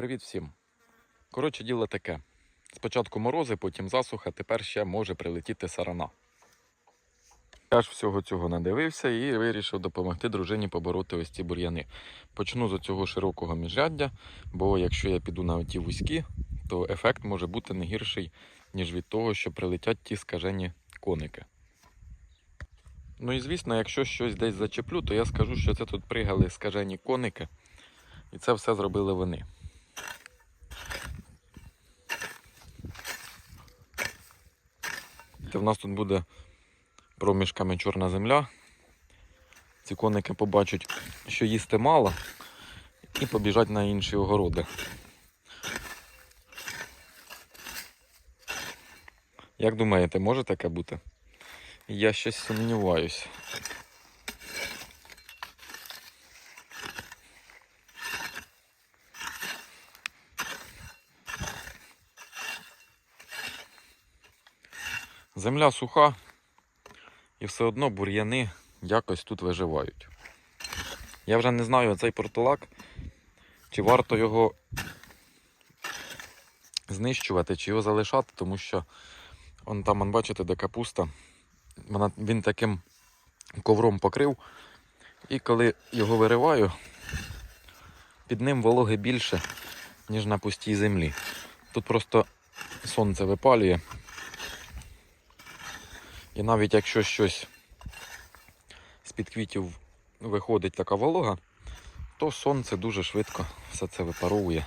Привіт всім. Коротше, діло таке. Спочатку морози, потім засуха, тепер ще може прилетіти сарана. Я ж всього цього надивився і вирішив допомогти дружині побороти ось ці бур'яни. Почну з цього широкого міжряддя, бо якщо я піду на ті вузькі, то ефект може бути не гірший, ніж від того, що прилетять ті скажені коники. Ну і звісно, якщо щось десь зачеплю, то я скажу, що це тут пригали скажені коники, і це все зробили вони. В нас тут буде проміжками чорна земля. Ці коники побачать, що їсти мало, і побіжать на інші огороди. Як думаєте, може таке бути? Я щось сумніваюсь. Земля суха, і все одно бур'яни якось тут виживають. Я вже не знаю цей портулак, чи варто його знищувати, чи його залишати, тому що он там, он, бачите, де капуста. Вона, він таким ковром покрив. І коли його вириваю, під ним вологи більше, ніж на пустій землі. Тут просто сонце випалює. І навіть якщо щось з-під квітів виходить така волога, то сонце дуже швидко все це випаровує.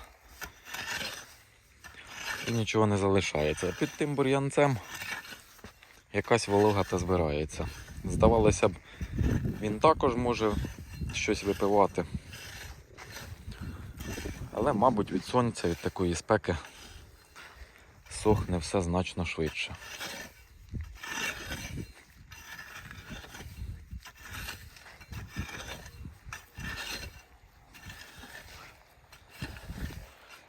І нічого не залишається. Під тим бур'янцем якась волога та збирається. Здавалося б, він також може щось випивати. Але, мабуть, від сонця, від такої спеки сохне все значно швидше.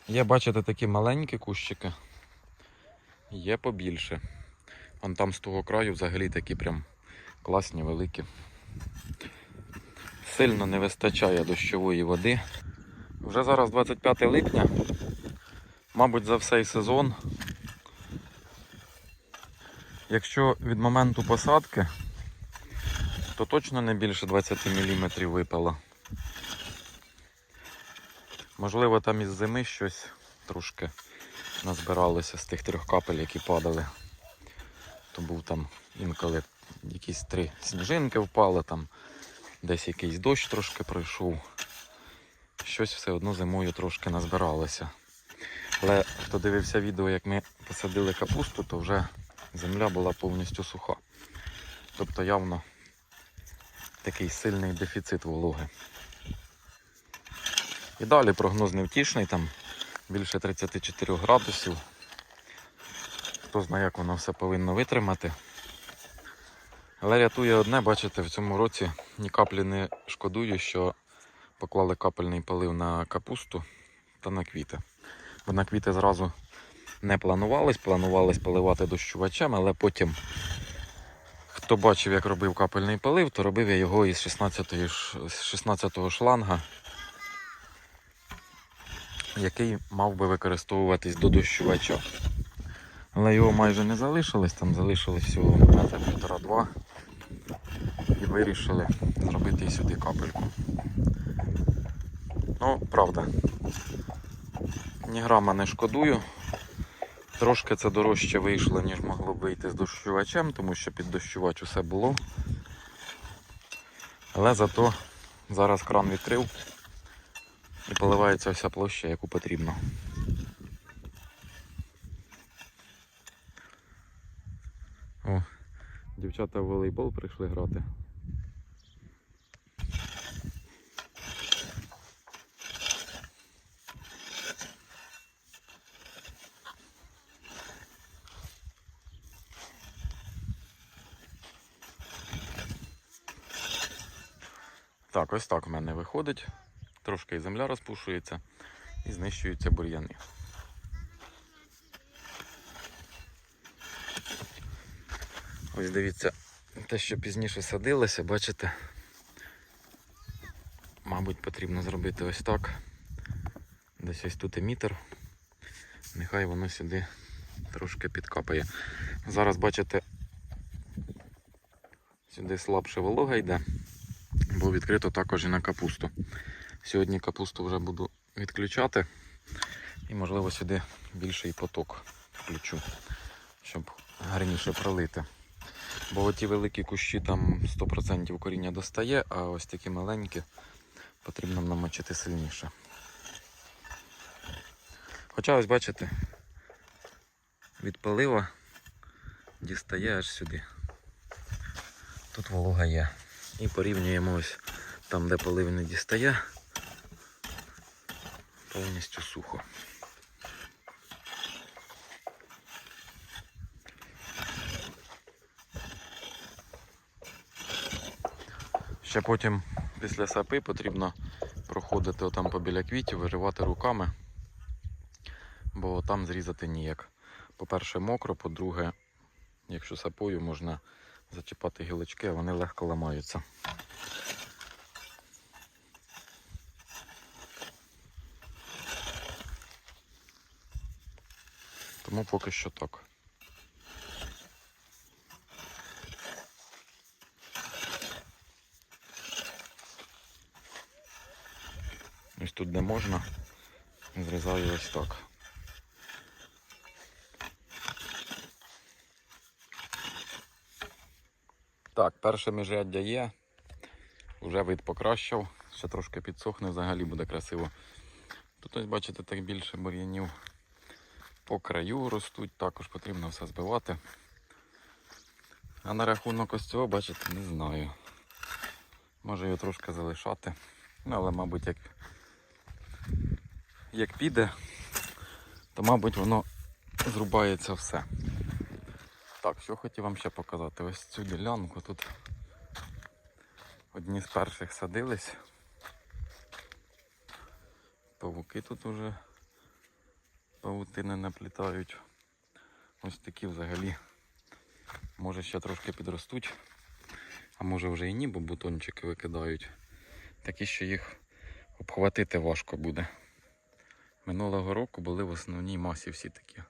Є, бачите, такі маленькі кущики, є побільше. Вон там з того краю взагалі такі прям класні, великі. Сильно не вистачає дощової води. Вже зараз 25 липня, мабуть, за всей сезон. Якщо від моменту посадки, то точно не більше 20 мм випало. Можливо, там із зими щось трошки назбиралося з тих трьох капель, які падали. То був там інколи якісь три сніжинки впали, там десь якийсь дощ трошки пройшов. Щось все одно зимою трошки назбиралося. Але хто дивився відео, як ми посадили капусту, то вже земля була повністю суха. Тобто явно такий сильний дефіцит вологи. І далі прогноз невтішний, там більше 34 градусів. Хто знає, як воно все повинно витримати. Але рятує одне, бачите, в цьому році ні каплі не шкодую, що поклали капельний полив на капусту та на квіти. Бо на квіти зразу не планувалось, планувалось поливати дощувачем, але потім, хто бачив, як робив капельний полив, то робив я його із 16-го 16 шланга який мав би використовуватись до дощувача. Але його майже не залишилось, там залишилось всього метр півтора-два. І вирішили зробити сюди капельку. Ну, правда, ні грама не шкодую. Трошки це дорожче вийшло, ніж могло б вийти з дощувачем, тому що під дощувач усе було. Але зато зараз кран відкрив і поливається вся площа, яку потрібно. О, дівчата в волейбол прийшли грати. Так, ось так в мене виходить. Трошки і земля розпушується і знищуються бур'яни. Ось дивіться, те, що пізніше садилося, бачите, мабуть, потрібно зробити ось так. Десь ось тут емітер. Нехай воно сюди трошки підкапає. Зараз бачите, сюди слабше волога йде, бо відкрито також і на капусту. Сьогодні капусту вже буду відключати і, можливо, сюди більший поток включу, щоб гарніше пролити. Бо ті великі кущі там 100% коріння достає, а ось такі маленькі потрібно намочити сильніше. Хоча ось бачите, від полива дістає аж сюди. Тут волога є. І порівнюємо ось там, де полив не дістає, повністю сухо. Ще потім після сапи потрібно проходити отам побіля квітів, виривати руками, бо там зрізати ніяк. По-перше, мокро, по-друге, якщо сапою можна зачіпати гілочки, а вони легко ламаються. Тому поки що так. Ось тут де можна, зрізаю ось так. Так, перше міжряддя є. Вже вид покращав, ще трошки підсохне, взагалі буде красиво. Тут ось бачите так більше бур'янів. По краю ростуть, також потрібно все збивати. А на рахунок ось цього, бачите, не знаю. Може його трошки залишати. Ну, але, мабуть, як, як піде, то, мабуть, воно зрубається все. Так, що хотів вам ще показати. Ось цю ділянку тут одні з перших садились. Павуки тут уже павутини наплітають. Ось такі взагалі. Може ще трошки підростуть, а може вже і ні, бо бутончики викидають. Такі, що їх обхватити важко буде. Минулого року були в основній масі всі такі.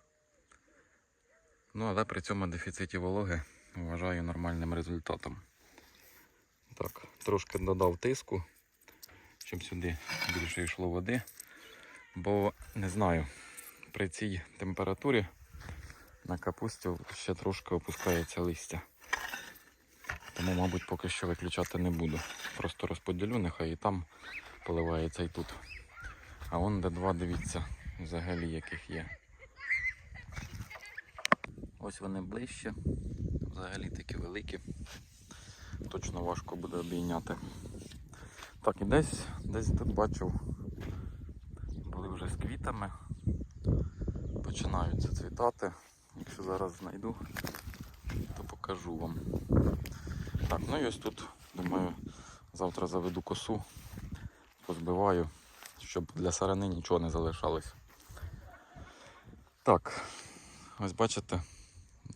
Ну, але при цьому дефіциті вологи вважаю нормальним результатом. Так, трошки додав тиску, щоб сюди більше йшло води. Бо не знаю, при цій температурі на капусті ще трошки опускається листя. Тому, мабуть, поки що виключати не буду. Просто розподілю, нехай і там поливається і тут. А вон де два, дивіться, взагалі яких є. Ось вони ближче, взагалі такі великі. Точно важко буде обійняти. Так, і десь, десь тут бачив, були вже з квітами. Починають зацвітати. Якщо зараз знайду, то покажу вам. Так, ну і ось тут, думаю, завтра заведу косу, позбиваю, щоб для сарани нічого не залишалось. Так, ось бачите,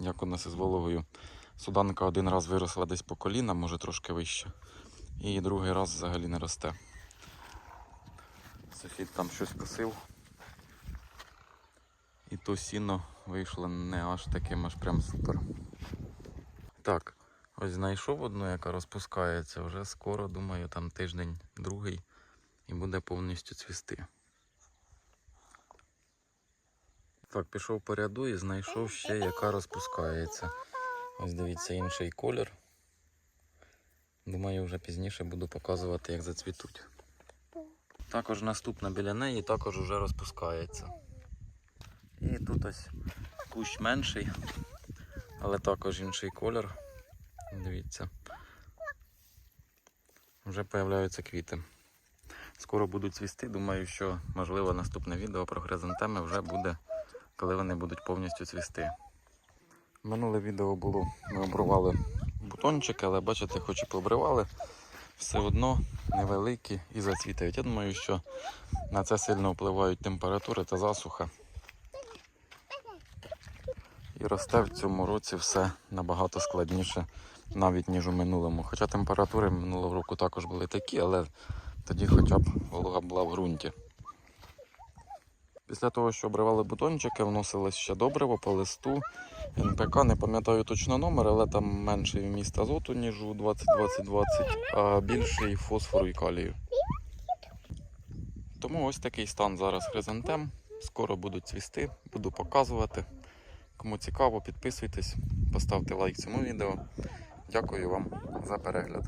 як у нас із вологою. Суданка один раз виросла десь по коліна, може трошки вище. І другий раз взагалі не росте. Сусід там щось косив. І то сіно вийшло не аж таким, аж прям супер. Так, ось знайшов одну, яка розпускається. Вже скоро, думаю, там тиждень другий і буде повністю цвісти. Так, пішов по ряду і знайшов ще, яка розпускається. Ось дивіться, інший колір. Думаю, вже пізніше буду показувати, як зацвітуть. Також наступна біля неї також вже розпускається. І тут ось кущ менший, але також інший колір. Дивіться. Вже появляються квіти. Скоро будуть цвісти. Думаю, що можливо наступне відео про хризантеми вже буде, коли вони будуть повністю цвісти. Минуле відео було, ми обривали бутончики, але бачите, хоч і пообривали, все одно невеликі і зацвітають. Я думаю, що на це сильно впливають температури та засуха. І росте в цьому році все набагато складніше, навіть ніж у минулому. Хоча температури минулого року також були такі, але тоді хоча б волога була в ґрунті. Після того, що обривали бутончики, вносилось ще добриво по листу. НПК, не пам'ятаю точно номер, але там менший вміст азоту, ніж у 20-20-20, а більший фосфору і калію. Тому ось такий стан зараз хризантем. Скоро будуть цвісти, буду показувати. Кому цікаво, підписуйтесь, поставте лайк цьому відео. Дякую вам за перегляд.